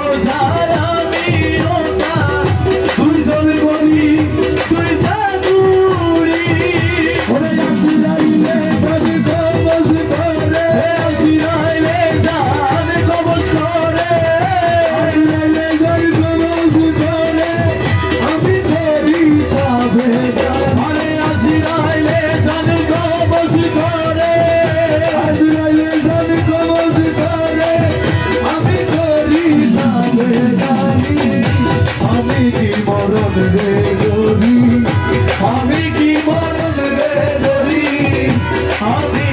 Rosa. মরবে যদি? আমি কি মরবে যদি? আমি